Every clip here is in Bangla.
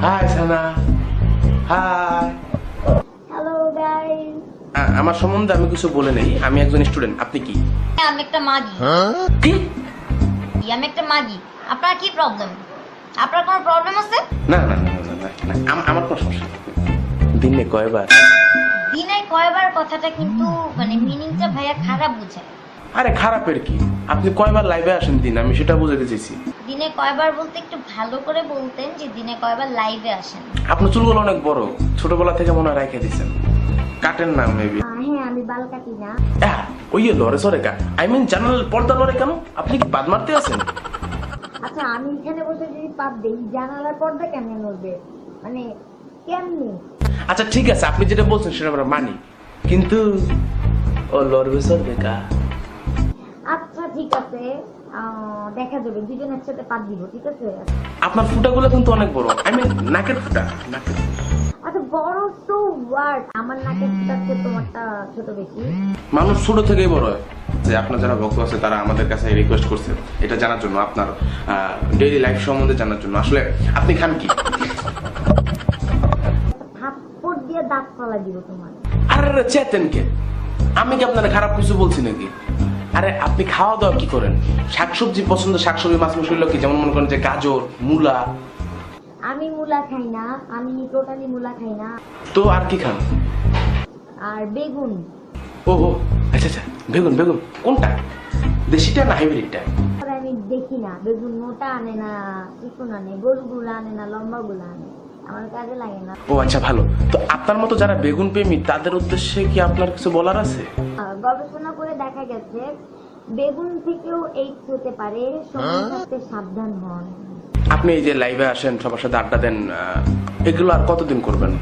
Hi Sana hi hello guys আমার সম্বন্ধে আমি কিছু বলে নেই। আমি একজন স্টুডেন্ট আপনি কি? আমি একটা মাগি। কি? আমি একটা মাগি। আপনার কি প্রবলেম আপনার কোনো প্রবলেম আছে? না না না না, না, না, আম- আমার কোনো সমস্যা। দিনে কয়বার কয়বার কথাটা কিন্তু মানে মিনিংটা ভাইয়া খারাপ বুঝায় আরে খারাপের কি? আপনি কয়বার লাইভে আসেন দিন আমি সেটা বুঝাতে চেয়েছি দিনে কয়বার বলতে একটু ভালো করে বলতেন যে দিনে কয়বার লাইভে আসেন। আপনার চুলগুলো অনেক বড় ছোটবেলা থেকে মনে রেখে দিয়েছেন কাটেন না মেবি হ্যাঁ আমি বাল কাটি না। ওই যে লরে সরে কা। আই মিন জানাল পর্দা লরে কেন? আপনি কি বাদ মারতে আছেন? আচ্ছা আমি এখানে বসে যদি পাপ দেই জানালার পর্দা কেমনে নড়বে? মানে কেমনি? আচ্ছা ঠিক আছে আপনি যেটা বলছেন সেটা আমরা মানি। কিন্তু ও লড়বে সরবে কা আচ্ছা ঠিক আছে। দেখা যাবে দুজন একসাথে পাপ দিব ঠিক আছে? আপনার ফুটাগুলো কিন্তু অনেক বড়। আই মিন নাকের ফুটা নাকের আচ্ছা বড় তো ওয়ার্ড আমার নাকের কাছে তোমারটা ছোট বেশি। মানুষ ছোট থেকেই বড় হয়। যে আপনার যারা ভক্ত আছে তারা আমাদের কাছে রিকোয়েস্ট করছে। এটা জানার জন্য আপনার ডেইলি লাইফ সম্বন্ধে জানার জন্য। আসলে আপনি খান কি? দাঁত ফালা দিব তোমার আরে চেতেন কে? আমি কি আপনার খারাপ কিছু বলছি নাকি? আরে আপনি খাওয়া দাওয়া কি করেন? শাকসবজি পছন্দ শাকসবজি মাছ মশলা হলো কি? যেমন মনে করেন যে গাজর মূলা। আমি মূলা খাই না আমি টোটালি মূলা খাই না। তো আর কি খান? আর বেগুন। ও ও আচ্ছা আচ্ছা বেগুন বেগুন। কোনটা? দেশিটা না হাইব্রিডটা? আমি দেখি না বেগুন মোটা আনে না চিকন আনে গোলগুলো আনে না লম্বা গুলো আনে। ও আচ্ছা ভালো। তো আপনার মতো যারা বেগুন প্রেমী তাদের উদ্দেশ্যে কি আপনার কিছু বলার আছে? গবেষণা করে দেখা গেছে বেগুন থেকেও এইডস হতে পারে সময় সাবধান হন। আপনি এই যে লাইভে আসেন সবার সাথে আড্ডা দেন এগুলো আর কতদিন করবেন?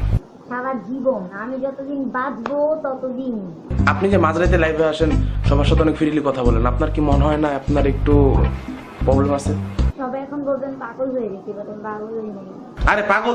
সারা জীবন। আমি যতদিন বাঁচবো ততদিন। আপনি যে মাঝরাতে লাইভে আসেন সবার সাথে অনেক ফ্রিলি কথা বলেন আপনার কি মনে হয় না? আপনার একটু প্রবলেম আছে? সবাই এখন বলবেন পাগল হয়ে গেছি পাগল নাই আরে পাগল